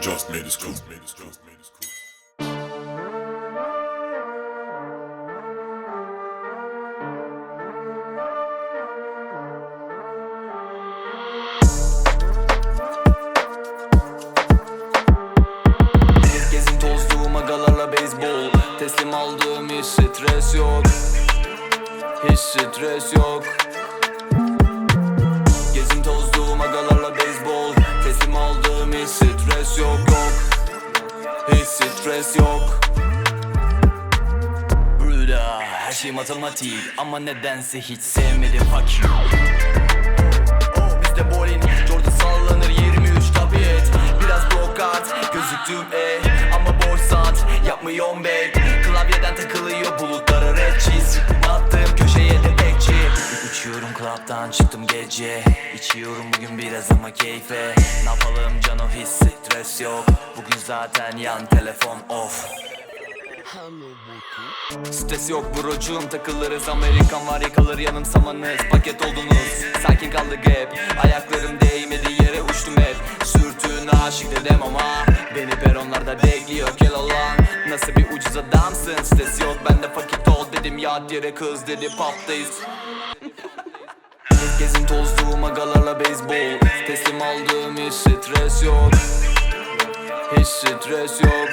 Just, made this cool. Made this cool. Made this cool. Teslim aldığım hiç stres yok Hiç stres yok Teslim aldığım hiç stres yok yok. Hiç stres yok. Burada her şey matematik Ama nedense hiç sevmedim you Oh bizde bowling Jordan sallanır 23 tabiyet Biraz brokat gözüktüm e Ama boş saat yapmıyorum babe Klavyeden takılıyor bulutlara red cheese. Attığım Club'dan çıktım gece. İçiyorum bugün biraz ama keyfe. Ne yapalım cano hiç stres yok. Bugün zaten yan telefon off. Stres yok brocuğum takılırız. Amerikan var yakalar yanımsamanız. Paket oldunuz sakin kaldık hep. Ayaklarım değmedi yere uçtum hep. Sürtüğüne aşık dedim ama Beni peronlarda bekliyor. Kel olan Nasıl bir ucuz adamsın? Stres yok bende fakir ol dedim. Yat yere kız dedi pop'tayız Gezin tozduğum agalarla beyzbol Teslim aldığım hiç stres yok Hiç stres yok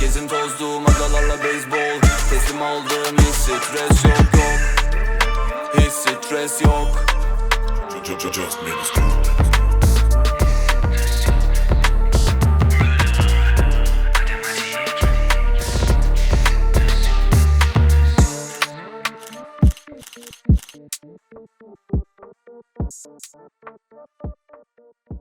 Gezin tozduğum agalarla beyzbol Teslim aldığım hiç stres yok yok Hiç stres yok Just, just, just Thank you.